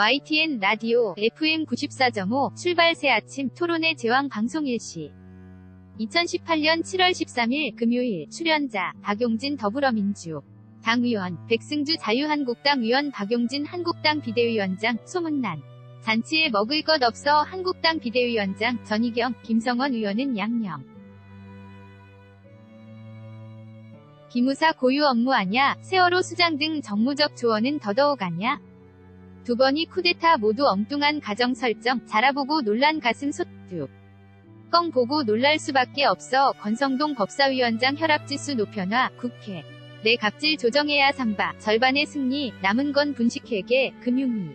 YTN 라디오 FM 94.5 출발 새 아침 토론의 제왕 방송 일시. 2018년 7월 13일 금요일 출연자 박용진 더불어민주 당위원 백승주 자유한국당 위원 박용진 한국당 비대위원장 소문난. 잔치에 먹을 것 없어 한국당 비대위원장 전희경 김성원 의원은 양념. 기무사 고유 업무 아냐 세월호 수장 등 정무적 조언은 더더욱 아냐 두 번이 쿠데타 모두 엉뚱한 가정 설정 자라보고 놀란 가슴 솥뚝 껑 보고 놀랄 수밖에 없어 권성동 법사위원장 혈압지수 노편화 국회. 내 갑질 조정해야 삼바. 절반의 승리 남은 건 분식회계 금융위.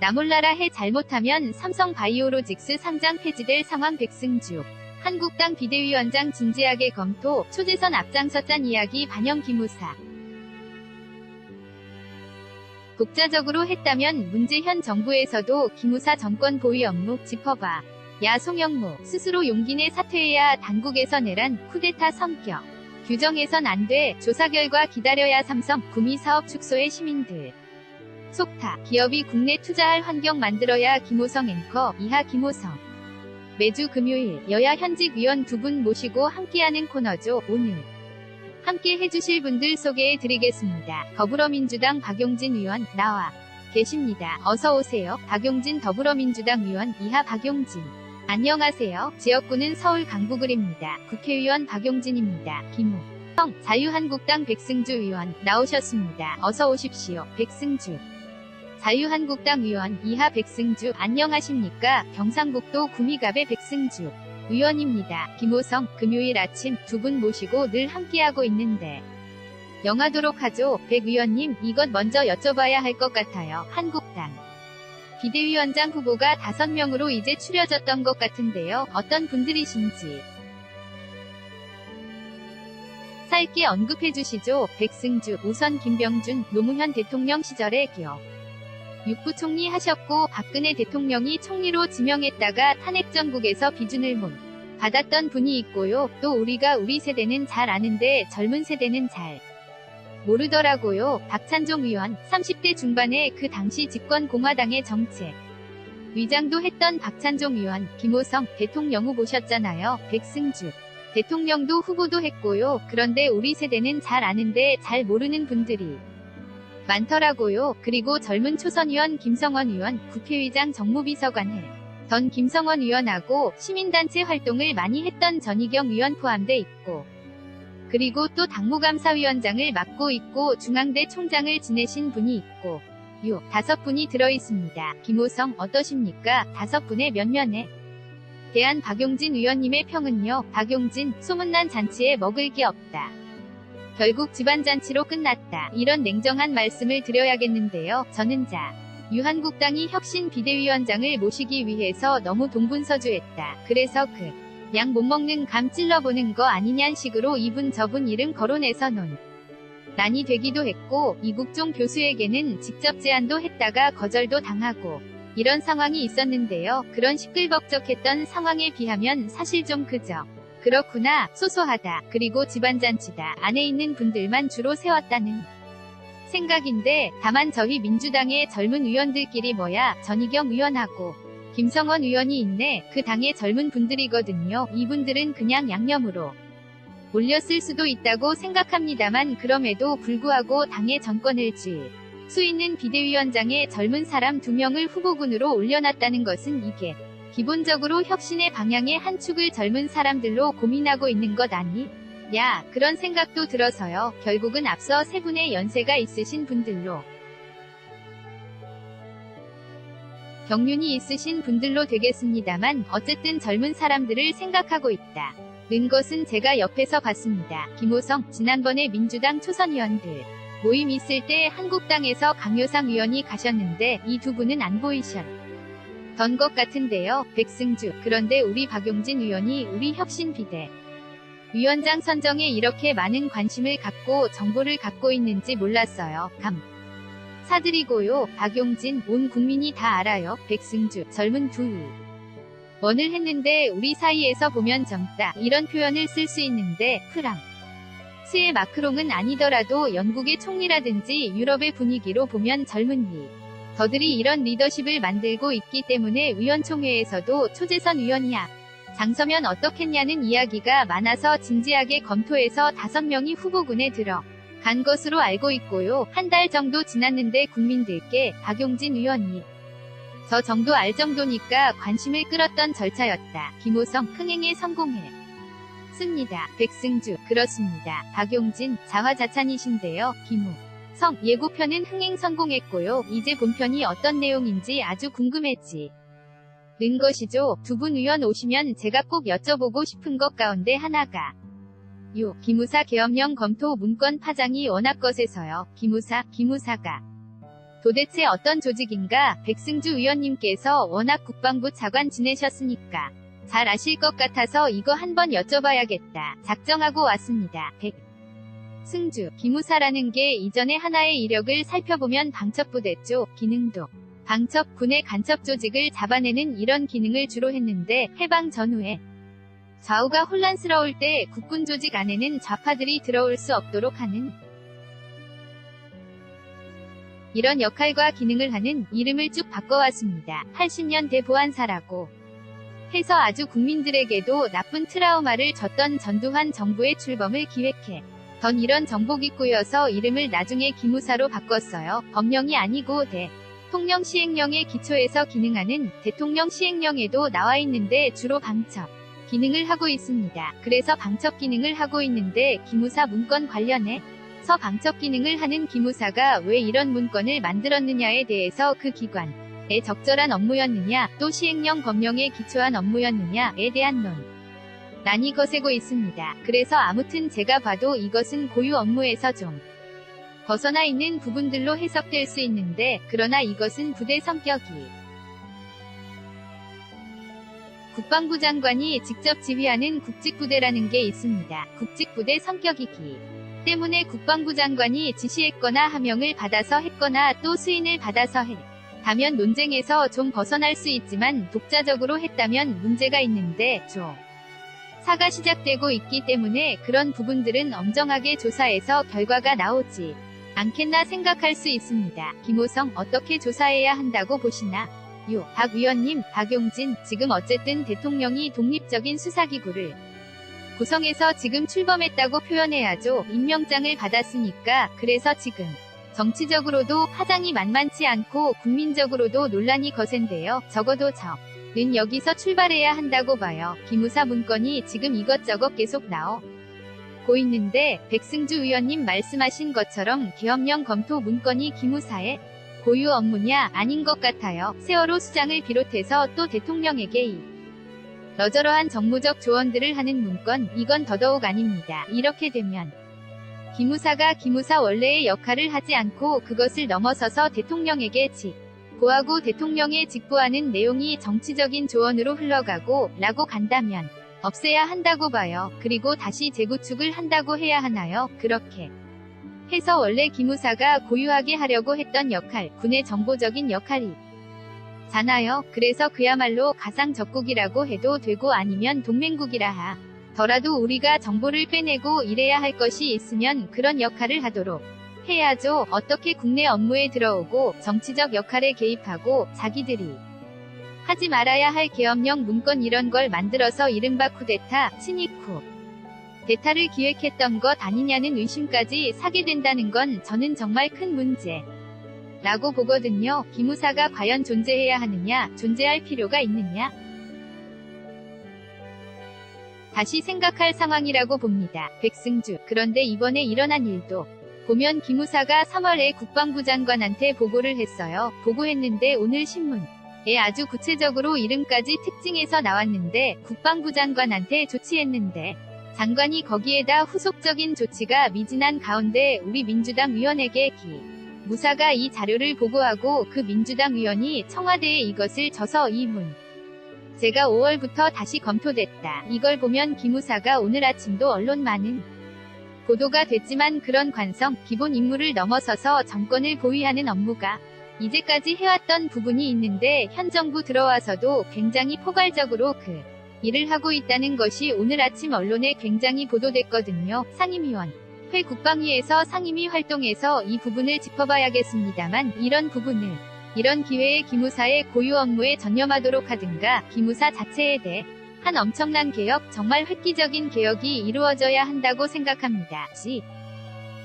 나몰라라 해 잘못하면 삼성 바이오로직스 상장 폐지될 상황 백승주. 한국당 비대위원장 진지하게 검토 초재선 앞장섰단 이야기 반영 기무사 독자적으로 했다면 문재현 정부에서도 기무사 정권 보위 업무 짚어봐. 야 송영무 스스로 용기 내 사퇴해야 당국에서 내란 쿠데타 성격. 규정해선 안 돼. 조사 결과 기다려야 삼성 구미 사업 축소의 시민들. 속타 기업이 국내 투자할 환경 만들어야 김호성 앵커 이하 김호성. 매주 금요일 여야 현직 위원 두 분 모시고 함께하는 코너죠. 오늘. 함께 해주실 분들 소개해 드리겠습니다. 더불어민주당 박용진 의원 나와 계십니다. 어서 오세요. 박용진 더불어민주당 의원 이하 박용진. 안녕하세요. 지역구는 서울 강북을입니다. 국회의원 박용진입니다. 김우. 성 자유한국당 백승주 의원 나오셨습니다. 어서 오십시오. 백승주. 자유한국당 의원 이하 백승주 안녕하십니까? 경상북도 구미갑의 백승주. 의원입니다. 김호성 금요일 아침 두 분 모시고 늘 함께하고 있는데 영하도록 하죠. 백 의원님 이것 먼저 여쭤봐야 할 것 같아요. 한국당 비대위원장 후보가 다섯 명으로 이제 추려졌던 것 같은데요. 어떤 분들이신지 짧게 언급해 주시죠. 백승주, 우선 김병준, 노무현 대통령 시절의 교 육부총리 하셨고 박근혜 대통령이 총리로 지명했다가 탄핵 전국에서 비준을 못 받았던 분이 있고요. 또 우리가 우리 세대는 잘 아는데 젊은 세대는 잘 모르더라고요. 박찬종 의원 30대 중반에 그 당시 집권 공화당의 정책 위장도 했던 박찬종 의원 김호성 대통령 후보셨잖아요. 백승주 대통령도 후보도 했고요. 그런데 우리 세대는 잘 아는데 잘 모르는 분들이 많더라고요. 그리고 젊은 초선 의원 김성원 의원, 국회의장 정무비서관을 던 김성원 의원하고 시민단체 활동을 많이 했던 전희경 의원 포함돼 있고 그리고 또 당무감사위원장을 맡고 있고 중앙대 총장을 지내신 분이 있고 요 다섯 분이 들어 있습니다. 김호성 어떠십니까? 다섯 분의 면면에 대한 박용진 의원님의 평은요. 박용진 소문난 잔치에 먹을 게 없다. 결국 집안 잔치로 끝났다. 이런 냉정한 말씀을 드려야겠는데요. 저는 자. 유한국당이 혁신 비대위원장을 모시기 위해서 너무 동분서주했다. 그래서 그 양 못 먹는 감 찔러보는 거 아니냔 식으로 이분 저분 이름 거론해서 논. 난이 되기도 했고 이국종 교수에게는 직접 제안도 했다가 거절도 당하고 이런 상황이 있었는데요. 그런 시끌벅적했던 상황에 비하면 사실 좀 그저 그렇구나, 소소하다, 그리고 집안잔치다, 안에 있는 분들만 주로 세웠다는 생각인데, 다만 저희 민주당의 젊은 의원들끼리 뭐야, 전희경 의원하고, 김성원 의원이 있네, 그 당의 젊은 분들이거든요. 이분들은 그냥 양념으로 올렸을 수도 있다고 생각합니다만 그럼에도 불구하고 당의 정권을 쥘수 있는 비대위원장에 젊은 사람 두 명을 후보군으로 올려놨다는 것은 이게 기본적으로 혁신의 방향의 한 축을 젊은 사람들로 고민하고 있는 것 아니? 야, 그런 생각도 들어서요. 결국은 앞서 세 분의 연세가 있으신 분들로 경륜이 있으신 분들로 되겠습니다만 어쨌든 젊은 사람들을 생각하고 있다. 는 것은 제가 옆에서 봤습니다. 김호성, 지난번에 민주당 초선 의원들 모임 있을 때 한국당에서 강효상 의원이 가셨는데 이 두 분은 안 보이셨. 던 것 같은데요. 백승주. 그런데 우리 박용진 의원이 우리 혁신 비대 위원장 선정에 이렇게 많은 관심을 갖고 정보를 갖고 있는지 몰랐어요. 감. 사드리고요. 박용진 온 국민이 다 알아요. 백승주 젊은 두위. 원을 했는데 우리 사이에서 보면 젊다 이런 표현을 쓸 수 있는데 프랑 스의 마크롱은 아니더라도 영국의 총리라든지 유럽의 분위기로 보면 젊은 위. 저들이 이런 리더십을 만들고 있기 때문에 위원총회에서도 초재선 위원이야. 장서면 어떻겠냐는 이야기가 많아서 진지하게 검토해서 다섯 명이 후보군에 들어 간 것으로 알고 있고요. 한 달 정도 지났는데 국민들께 박용진 의원이 저 정도 알 정도니까 관심을 끌었던 절차였다. 김호성 흥행에 성공해. 습니다. 백승주 그렇습니다. 박용진 자화자찬이신데요. 김우 성 예고편은 흥행 성공했고요. 이제 본편이 어떤 내용인지 아주 궁금했지. 는 것이죠. 두 분 의원 오시면 제가 꼭 여쭤보고 싶은 것 가운데 하나가 요 기무사 계엄령 검토 문건 파장이 워낙 것에서요. 기무사, 기무사가 도대체 어떤 조직인가? 백승주 의원님께서 워낙 국방부 차관 지내셨으니까 잘 아실 것 같아서 이거 한번 여쭤봐야겠다. 작정하고 왔습니다. 백 승주, 기무사라는 게 이전에 하나의 이력을 살펴보면 방첩부대죠. 기능도 방첩 군의 간첩 조직을 잡아내는 이런 기능을 주로 했는데 해방 전후에 좌우가 혼란스러울 때 국군 조직 안에는 좌파들이 들어올 수 없도록 하는 이런 역할과 기능을 하는 이름을 쭉 바꿔왔습니다. 80년대 보안사라고 해서 아주 국민들에게도 나쁜 트라우마를 줬던 전두환 정부의 출범을 기획해 던 이런 정복입구여서 이름을 나중에 기무사로 바꿨어요. 법령이 아니고 대. 통령 시행령의 기초에서 기능하는 대통령 시행령에도 나와 있는데 주로 방첩 기능을 하고 있습니다. 그래서 방첩 기능을 하고 있는데 기무사 문건 관련해 서 방첩 기능을 하는 기무사가 왜 이런 문건을 만들었느냐에 대해서 그 기관의 적절한 업무였느냐 또 시행령 법령에 기초한 업무였느냐에 대한 논 난이 거세고 있습니다. 그래서 아무튼 제가 봐도 이것은 고유 업무에서 좀 벗어나 있는 부분들로 해석될 수 있는데 그러나 이것은 부대 성격이 국방부 장관이 직접 지휘하는 국직부대라는 게 있습니다. 국직부대 성격이기 때문에 국방부 장관이 지시했거나 하명을 받아서 했거나 또 수인을 받아서 해. 다면 논쟁에서 좀 벗어날 수 있지만 독자적으로 했다면 문제가 있는데 조 사가 시작되고 있기 때문에 그런 부분들은 엄정하게 조사해서 결과가 나오지 않겠나 생각할 수 있습니다. 김호성 어떻게 조사해야 한다고 보시나? 요, 박 위원님, 박용진, 지금 어쨌든 대통령이 독립적인 수사기구를 구성해서 지금 출범했다고 표현해야죠. 임명장을 받았으니까, 그래서 지금 정치적으로도 파장이 만만치 않고 국민적으로도 논란이 거센데요. 적어도 저. 는 여기서 출발해야 한다고 봐요. 기무사 문건이 지금 이것저것 계속 나오. 고 있는데 백승주 의원님 말씀하신 것처럼 계엄령 검토 문건이 기무사의 고유 업무냐 아닌 것 같아요. 세월호 수장을 비롯해서 또 대통령에게 이 러저러한 정무적 조언들을 하는 문건 이건 더더욱 아닙니다. 이렇게 되면 기무사가 기무사 원래의 역할을 하지 않고 그것을 넘어서서 대통령에게 직 고하고 대통령에 직보하는 내용이 정치적인 조언으로 흘러가고 라고 간다면 없애야 한다고 봐요. 그리고 다시 재구축을 한다고 해야 하나요? 그렇게 해서 원래 기무사가 고유하게 하려고 했던 역할, 군의 정보적인 역할이 잖아요. 그래서 그야말로 가상 적국이라고 해도 되고 아니면 동맹국이라 하. 더라도 우리가 정보를 빼내고 이래야 할 것이 있으면 그런 역할을 하도록 해야죠. 어떻게 국내 업무에 들어오고 정치적 역할에 개입하고 자기들이 하지 말아야 할 계엄령 문건 이런 걸 만들어서 이른바 쿠데타, 친이쿠 데타를 기획했던 것 아니냐는 의심까지 사게 된다는 건 저는 정말 큰 문제. 라고 보거든요. 기무사가 과연 존재해야 하느냐, 존재할 필요가 있느냐. 다시 생각할 상황이라고 봅니다. 백승주. 그런데 이번에 일어난 일도 보면 기무사가 3월에 국방부 장관한테 보고를 했어요. 보고했는데 오늘 신문 에 아주 구체적으로 이름까지 특징해서 나왔는데 국방부 장관한테 조치했는데 장관이 거기에다 후속적인 조치가 미진한 가운데 우리 민주당 위원에게 기 무사가 이 자료를 보고하고 그 민주당 위원이 청와대에 이것을 줘서 이 문. 제가 5월부터 다시 검토됐다. 이걸 보면 기무사가 오늘 아침도 언론 많은 보도가 됐지만 그런 관성, 기본 임무를 넘어서서 정권을 보위하는 업무가 이제까지 해왔던 부분이 있는데 현 정부 들어와서도 굉장히 포괄적으로 그 일을 하고 있다는 것이 오늘 아침 언론에 굉장히 보도됐거든요. 상임위원 회 국방위에서 상임위 활동에서 이 부분을 짚어봐야겠습니다만 이런 부분을 이런 기회에 기무사의 고유 업무에 전념하도록 하든가 기무사 자체에 대해 한 엄청난 개혁, 정말 획기적인 개혁이 이루어져야 한다고 생각합니다. 지.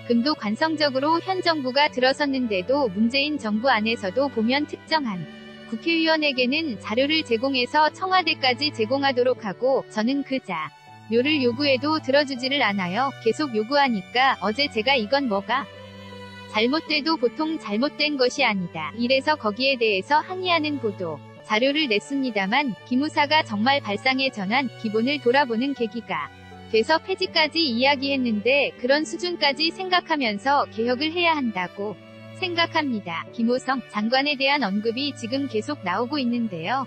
금도 관성적으로 현 정부가 들어섰는데도 문재인 정부 안에서도 보면 특정한 국회의원에게는 자료를 제공해서 청와대까지 제공하도록 하고 저는 그 자. 료를 요구해도 들어주지를 않아요. 계속 요구하니까 어제 제가 이건 뭐가 잘못돼도 보통 잘못된 것이 아니다. 이래서 거기에 대해서 항의하는 보도. 자료를 냈습니다만 기무사가 정말 발상의 전환, 기본을 돌아보는 계기가 돼서 폐지까지 이야기했는데 그런 수준까지 생각하면서 개혁을 해야 한다고 생각합니다. 김호성 장관에 대한 언급이 지금 계속 나오고 있는데요.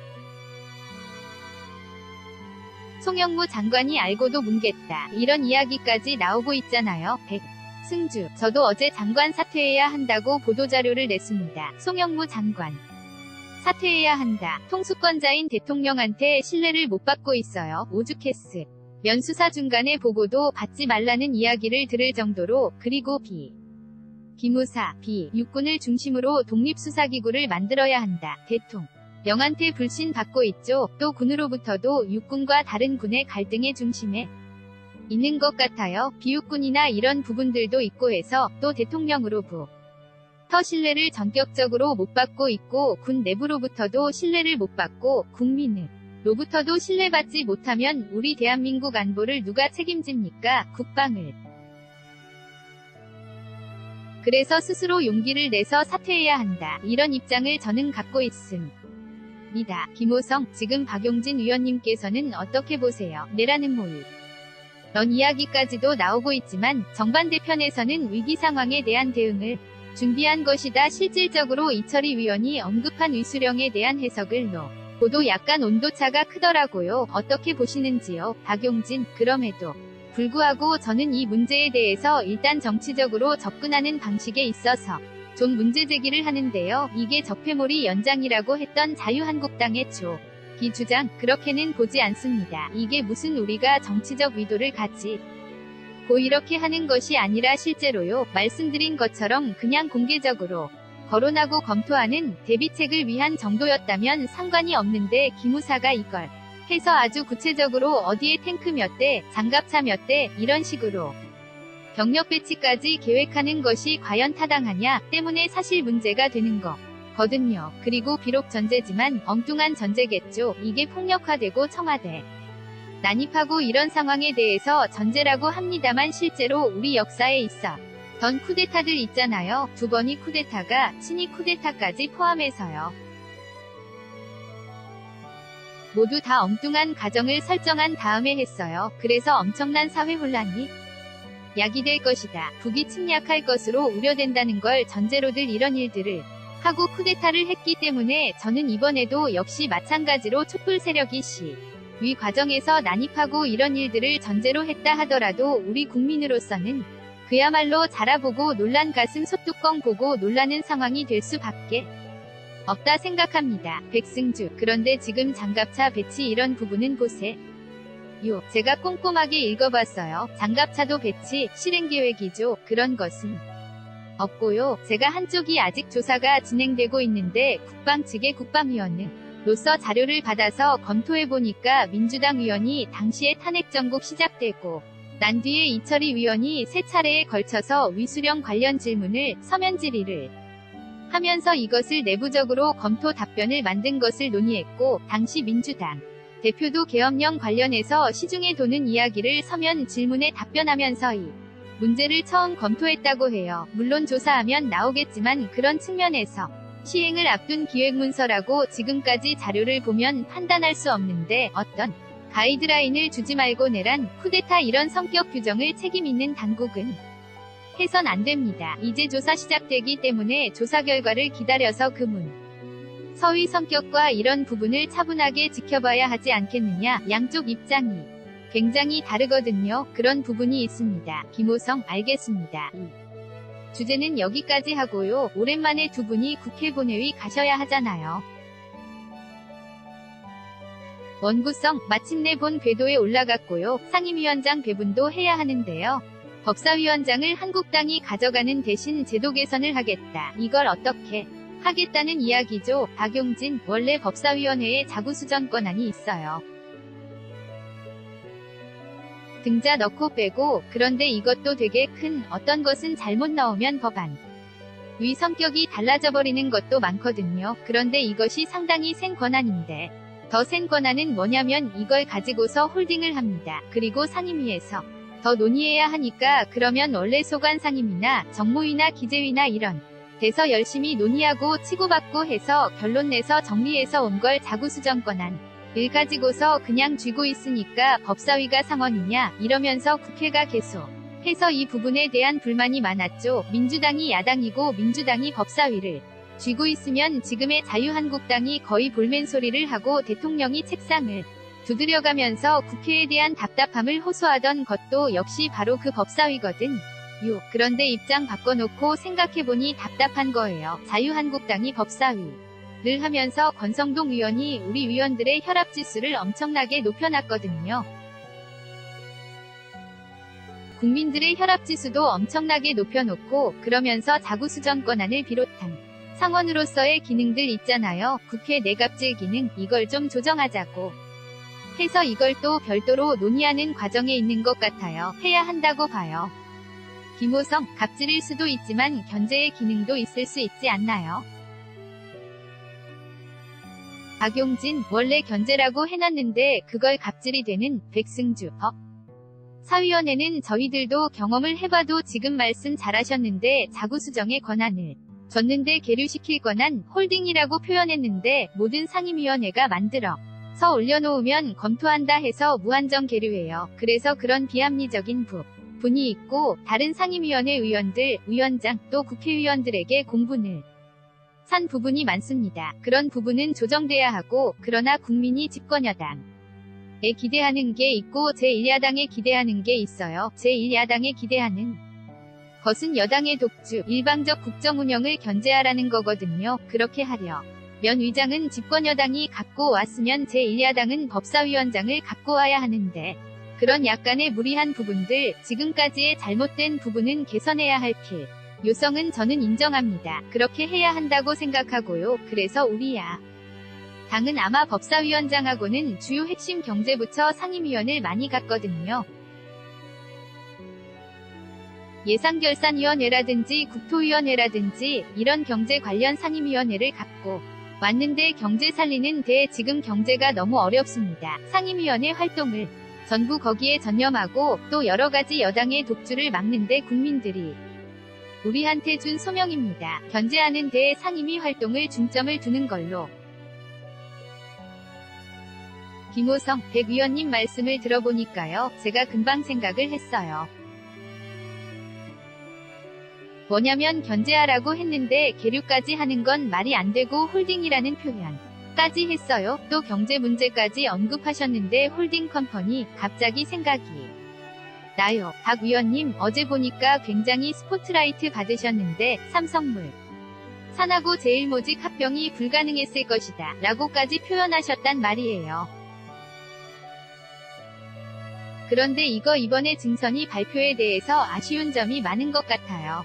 송영무 장관이 알고도 뭉갰다. 이런 이야기까지 나오고 있잖아요. 백. 승주, 저도 어제 장관 사퇴해야 한다고 보도자료를 냈습니다. 송영무 장관. 사퇴해야 한다. 통수권자인 대통령한테 신뢰를 못 받고 있어요. 오죽했스. 면수사 중간에 보고도 받지 말라는 이야기를 들을 정도로 그리고 비. 기무사, 비, 육군을 중심으로 독립수사기구를 만들어야 한다. 대통. 영한테 불신 받고 있죠. 또 군으로부터도 육군과 다른 군의 갈등의 중심에 있는 것 같아요. 비육군이나 이런 부분들도 있고 해서 또 대통령으로 부 터 신뢰를 전격적으로 못 받고 있고 군 내부로부터도 신뢰를 못 받고 국민을 로부터도 신뢰받지 못하면 우리 대한민국 안보를 누가 책임집니까? 국방을. 그래서 스스로 용기를 내서 사퇴해야 한다. 이런 입장을 저는 갖고 있음. 니다. 김호성, 지금 박용진 위원님께서는 어떻게 보세요? 내라는 모의. 런 이야기까지도 나오고 있지만 정반대편에서는 위기 상황에 대한 대응을 준비한 것이다. 실질적으로 이철희 위원이 언급한 위수령에 대한 해석을 놓. 고도 약간 온도차가 크더라고요. 어떻게 보시는지요? 박용진, 그럼에도 불구하고 저는 이 문제에 대해서 일단 정치적으로 접근하는 방식에 있어서 좀 문제 제기를 하는데요. 이게 적폐몰이 연장이라고 했던 자유한국당의 조. 기 주장, 그렇게는 보지 않습니다. 이게 무슨 우리가 정치적 의도를 갖지. 고 이렇게 하는 것이 아니라 실제로요. 말씀드린 것처럼 그냥 공개적으로 거론하고 검토하는 대비책을 위한 정도였다면 상관이 없는데 기무사가 이걸 해서 아주 구체적으로 어디에 탱크 몇 대, 장갑차 몇 대, 이런 식으로 병력 배치까지 계획하는 것이 과연 타당하냐 때문에 사실 문제가 되는 거. 거든요. 그리고 비록 전제지만 엉뚱한 전제겠죠. 이게 폭력화되고 청와대 난입하고 이런 상황에 대해서 전제라고 합니다만 실제로 우리 역사에 있어 던 쿠데타들 있잖아요. 두 번이 쿠데타가 친이 쿠데타까지 포함해서요. 모두 다 엉뚱한 가정을 설정한 다음에 했어요. 그래서 엄청난 사회 혼란이 야기될 것이다. 북이 침략할 것으로 우려된다는 걸 전제로들 이런 일들을 하고 쿠데타를 했기 때문에 저는 이번에도 역시 마찬가지로 촛불 세력이 시. 위 과정에서 난입하고 이런 일들을 전제로 했다 하더라도 우리 국민으로서는 그야말로 자라보고 놀란 가슴 소뚜껑 보고 놀라는 상황이 될 수밖에 없다 생각합니다. 백승주. 그런데 지금 장갑차 배치 이런 부분은 보세. 요. 제가 꼼꼼하게 읽어봤어요. 장갑차도 배치, 실행 계획이죠. 그런 것은 없고요. 제가 한쪽이 아직 조사가 진행되고 있는데 국방 측의 국방위원은 로서 자료를 받아서 검토해보니까 민주당 위원이 당시에 탄핵 정국 시작되고 난 뒤에 이철희 위원이 세 차례에 걸쳐서 위수령 관련 질문을 서면 질의를 하면서 이것을 내부적으로 검토 답변을 만든 것을 논의했고 당시 민주당 대표도 계엄령 관련해서 시중에 도는 이야기를 서면 질문에 답변하면서 이 문제를 처음 검토했다고 해요. 물론 조사하면 나오겠지만 그런 측면에서 시행을 앞둔 기획문서라고 지금까지 자료를 보면 판단할 수 없는데 어떤 가이드라인을 주지 말고 내란 쿠데타 이런 성격 규정을 책임 있는 당국은 해선 안 됩니다. 이제 조사 시작되기 때문에 조사 결과를 기다려서 그 문. 서의 성격과 이런 부분을 차분하게 지켜봐야 하지 않겠느냐 양쪽 입장이 굉장히 다르거든요. 그런 부분이 있습니다. 김호성 알겠습니다. 이 주제는 여기까지 하고요. 오랜만에 두 분이 국회 본회의 가셔야 하잖아요. 원구성 마침내 본 궤도에 올라갔고요. 상임위원장 배분도 해야 하는데요. 법사위원장을 한국당이 가져가는 대신 제도 개선을 하겠다. 이걸 어떻게 하겠다는 이야기죠. 박용진 원래 법사위원회에 자구수전 권한이 있어요. 등자 넣고 빼고 그런데 이것도 되게 큰 어떤 것은 잘못 넣으면 법안 위 성격이 달라져 버리는 것도 많거든요. 그런데 이것이 상당히 센 권한인데 더 센 권한은 뭐냐면 이걸 가지고서 홀딩을 합니다. 그리고 상임위에서 더 논의해야 하니까 그러면 원래 소관 상임이나 정무위나 기재위나 이런 돼서 열심히 논의하고 치고받고 해서 결론 내서 정리해서 온 걸 자구수정 권한 을 가지고서 그냥 쥐고 있으니까 법사위가 상원이냐 이러면서 국회가 계속 해서 이 부분에 대한 불만이 많았죠. 민주당이 야당이고 민주당이 법사위를 쥐고 있으면 지금의 자유한국당이 거의 볼멘 소리를 하고 대통령이 책상을 두드려가면서 국회에 대한 답답함을 호소하던 것도 역시 바로 그 법사위거든. 요. 그런데 입장 바꿔놓고 생각해보니 답답한 거예요. 자유한국당이 법사위 를 하면서 권성동 의원이 우리 위원들의 혈압지수를 엄청나게 높여놨거든요. 국민들의 혈압지수도 엄청나게 높여놓고 그러면서 자구수정 권한을 비롯한 상원으로서의 기능들 있잖아요. 국회 내갑질 기능 이걸 좀 조정하자고 해서 이걸 또 별도로 논의하는 과정에 있는 것 같아요. 해야 한다고 봐요. 김호성, 갑질일 수도 있지만 견제의 기능도 있을 수 있지 않나요? 박용진, 원래 견제라고 해놨는데 그걸 갑질이 되는 백승주, 법. 사위원회는 저희들도 경험을 해봐도 지금 말씀 잘하셨는데 자구수정의 권한을 줬는데 계류시킬 권한 홀딩이라고 표현했는데 모든 상임위원회가 만들어 서 올려놓으면 검토한다 해서 무한정 계류해요. 그래서 그런 비합리적인 부. 분이 있고 다른 상임위원회 의원들, 위원장 또 국회의원들에게 공분을 산 부분이 많습니다. 그런 부분은 조정돼야 하고 그러나 국민이 집권여당 에 기대하는 게 있고 제1야당에 기대하는 게 있어요. 제1야당에 기대하는 것은 여당의 독주, 일방적 국정 운영을 견제하라는 거거든요. 그렇게 하려 면 위장은 집권여당이 갖고 왔으면 제1야당은 법사위원장을 갖고 와야 하는데 그런 약간의 무리한 부분들, 지금까지의 잘못된 부분은 개선해야 할 필. 요성은 저는 인정합니다. 그렇게 해야 한다고 생각하고요. 그래서 우리야. 당은 아마 법사위원장하고는 주요 핵심 경제부처 상임위원을 많이 갔거든요. 예산결산위원회라든지 국토위원회라든지 이런 경제 관련 상임위원회를 갖고 왔는데 경제 살리는 데 지금 경제가 너무 어렵습니다. 상임위원회 활동을 전부 거기에 전념하고 또 여러 가지 여당의 독주를 막는데 국민들이 우리한테 준 소명입니다. 견제하는 데 상임위 활동을 중점을 두는 걸로. 김호성 백 위원님 말씀을 들어보니까요. 제가 금방 생각을 했어요. 뭐냐면 견제하라고 했는데 계류까지 하는 건 말이 안 되고 홀딩이라는 표현 까지 했어요. 또 경제 문제까지 언급하셨는데 홀딩 컴퍼니 갑자기 생각이 나요. 박 위원님 어제 보니까 굉장히 스포트라이트 받으셨는데 삼성물 산하고 제일모직 합병이 불가능했을 것이다 라고까지 표현하셨단 말이에요. 그런데 이거 이번에 증선이 발표에 대해서 아쉬운 점이 많은 것 같아요.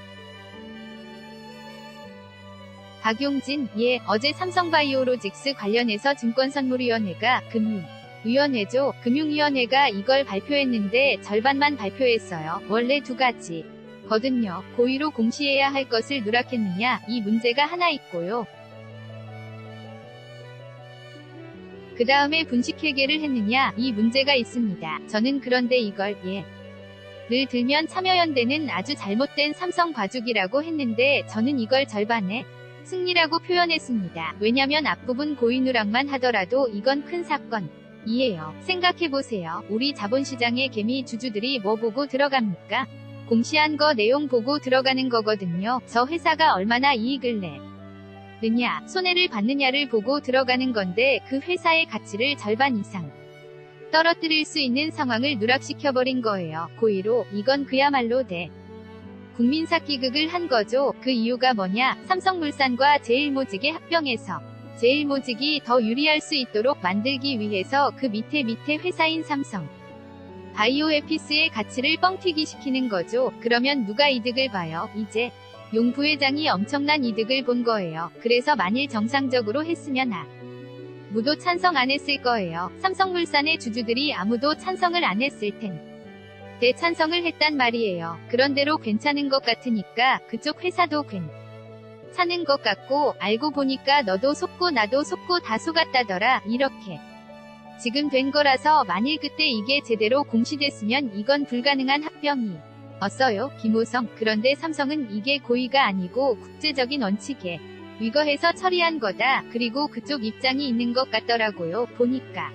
박용진, 예, 어제 삼성바이오로직스 관련해서 증권선물위원회가 금융 위원회죠. 금융위원회가 이걸 발표했는데 절반만 발표했어요. 원래 두 가지. 거든요. 고의로 공시해야 할 것을 누락했느냐, 이 문제가 하나 있고요. 그 다음에 분식회계를 했느냐, 이 문제가 있습니다. 저는 그런데 이걸, 예. 를 들면 참여연대는 아주 잘못된 삼성 봐주기라고 했는데 저는 이걸 절반에 승리라고 표현했습니다. 왜냐면 앞부분 고인누락만 하더라도 이건 큰 사건 이에요. 생각해보세요. 우리 자본시장의 개미 주주들이 뭐 보고 들어갑니까? 공시한 거 내용 보고 들어가는 거거든요. 저 회사가 얼마나 이익을 내. 느냐, 손해를 받느냐를 보고 들어가는 건데 그 회사의 가치를 절반 이상 떨어뜨릴 수 있는 상황을 누락시켜버린 거예요. 고의로 이건 그야말로 대. 국민사기극을 한 거죠. 그 이유가 뭐냐? 삼성물산과 제일모직의 합병해서 제일 모직이 더 유리할 수 있도록 만들기 위해서 그 밑에 밑에 회사인 삼성 바이오에피스의 가치를 뻥튀기 시키는 거죠. 그러면 누가 이득을 봐요? 이제 용 부회장이 엄청난 이득을 본 거예요. 그래서 만일 정상적으로 했으면 아. 무도 찬성 안 했을 거예요. 삼성물산의 주주들이 아무도 찬성을 안 했을 텐. 대찬성을 했단 말이에요. 그런대로 괜찮은 것 같으니까 그쪽 회사도 괜. 사는 것 같고 알고 보니까 너도 속고 나도 속고 다 속았다더라 이렇게. 지금 된 거라서 만일 그때 이게 제대로 공시됐으면 이건 불가능한 합병이 었어요. 김호성. 그런데 삼성은 이게 고의가 아니고 국제적인 원칙에 위거해서 처리한 거다. 그리고 그쪽 입장이 있는 것 같더라고요. 보니까.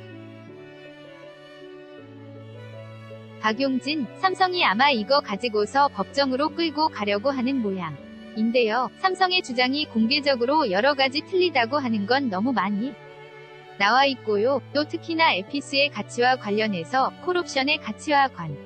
박용진, 삼성이 아마 이거 가지고서 법정으로 끌고 가려고 하는 모양. 인데요. 삼성의 주장이 공개적으로 여러 가지 틀리다고 하는 건 너무 많이 나와 있고요. 또 특히나 에피스의 가치와 관련해서 콜옵션의 가치와 관.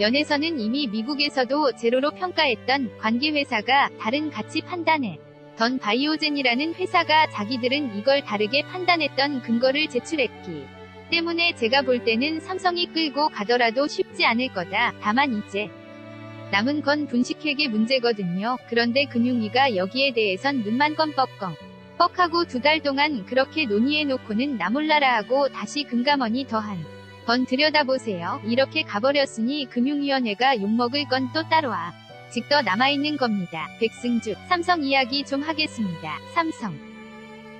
연에서는 이미 미국에서도 제로로 평가했던 관계회사가 다른 가치 판단에 던 바이오젠이라는 회사가 자기들은 이걸 다르게 판단했던 근거를 제출했기 때문에 제가 볼 때는 삼성이 끌고 가더라도 쉽지 않을 거다. 다만 이제 남은 건 분식회계 문제거든요. 그런데 금융위가 여기에 대해선 눈만 껌뻑껌 뻑하고 두 달 동안 그렇게 논의해놓고는 나몰라라 하고 다시 금감원이 더한 번 들여다보세요. 이렇게 가버렸으니 금융위원회가 욕먹을 건 또 따로아. 직더 남아있는 겁니다. 백승주, 삼성 이야기 좀 하겠습니다. 삼성.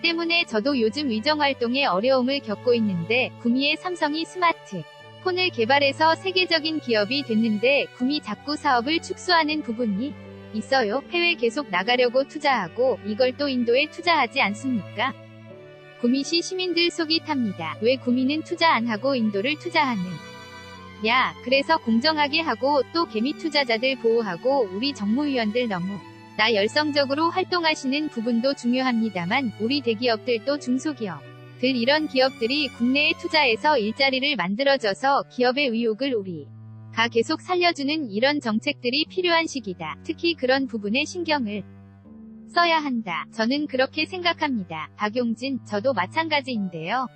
때문에 저도 요즘 위정활동에 어려움을 겪고 있는데 구미의 삼성이 스마트 폰을 개발해서 세계적인 기업이 됐는데 구미 자꾸 사업을 축소하는 부분이 있어요. 해외 계속 나가려고 투자하고 이걸 또 인도에 투자하지 않습니까? 구미시 시민들 속이 탑니다. 왜 구미는 투자 안 하고 인도를 투자하는? 야, 그래서 공정하게 하고 또 개미 투자자들 보호하고 우리 정무위원들 너무 나 열성적으로 활동하시는 부분도 중요합니다만 우리 대기업들도 중소기업 들 이런 기업들이 국내에 투자해서 일자리를 만들어줘서 기업의 의욕을 우리 가 계속 살려주는 이런 정책들이 필요한 시기다. 특히 그런 부분에 신경을 써야 한다. 저는 그렇게 생각합니다. 박용진, 저도 마찬가지인데요.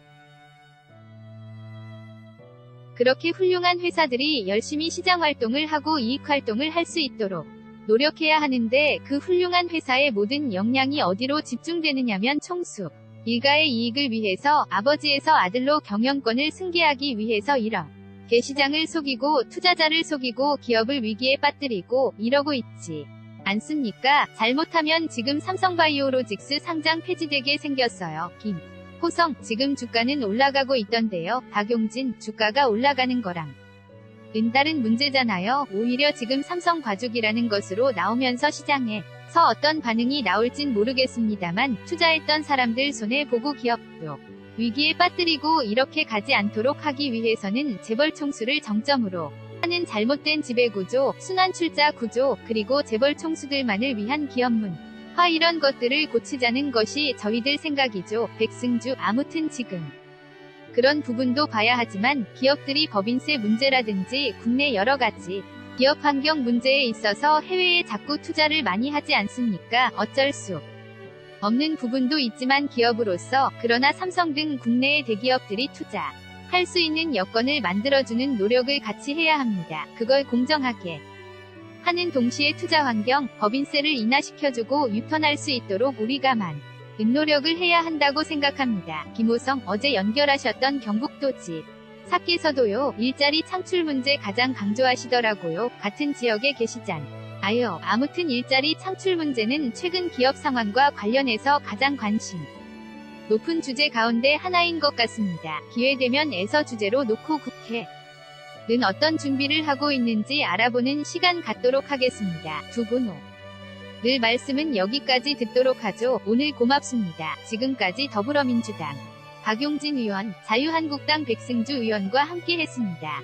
그렇게 훌륭한 회사들이 열심히 시장 활동을 하고 이익 활동을 할 수 있도록 노력해야 하는데 그 훌륭한 회사의 모든 역량이 어디로 집중되느냐면 총수. 일가의 이익을 위해서 아버지에서 아들로 경영권을 승계하기 위해서 이런 개시장을 속이고 투자자를 속이고 기업을 위기에 빠뜨리고 이러고 있지. 않습니까? 잘못하면 지금 삼성바이오로직스 상장 폐지되게 생겼어요. 김. 호성, 지금 주가는 올라가고 있던데요. 박용진, 주가가 올라가는 거랑 은다른 문제잖아요. 오히려 지금 삼성 과죽이라는 것으로 나오면서 시장에 서 어떤 반응이 나올진 모르겠습니다만 투자했던 사람들 손해 보고 기업도 위기에 빠뜨리고 이렇게 가지 않도록 하기 위해서는 재벌 총수를 정점으로 하는 잘못된 지배구조, 순환출자 구조, 그리고 재벌 총수들만을 위한 기업문. 화 이런 것들을 고치자는 것이 저희들 생각이죠. 백승주, 아무튼 지금. 그런 부분도 봐야 하지만 기업들이 법인세 문제라든지 국내 여러 가지 기업 환경 문제에 있어서 해외에 자꾸 투자를 많이 하지 않습니까? 어쩔 수 없는 부분도 있지만 기업으로서 그러나 삼성 등 국내의 대기업들이 투자 할 수 있는 여건을 만들어주는 노력을 같이 해야 합니다. 그걸 공정하게 하는 동시에 투자 환경, 법인세를 인하시켜주고 유턴할 수 있도록 우리가만 노력을 해야 한다고 생각합니다. 김호성 어제 연결하셨던 경북도지 사께서도요 일자리 창출 문제 가장 강조하시더라고요. 같은 지역에 계시잖. 아요. 아무튼 일자리 창출 문제는 최근 기업 상황과 관련해서 가장 관심 높은 주제 가운데 하나인 것 같습니다. 기회되면 에서 주제로 놓고 국회 는 어떤 준비를 하고 있는지 알아보는 시간 갖도록 하겠습니다. 두분 호. 늘 말씀은 여기까지 듣도록 하죠. 오늘 고맙습니다. 지금까지 더불어민주당 박용진 의원, 자유한국당 백승주 의원과 함께 했습니다.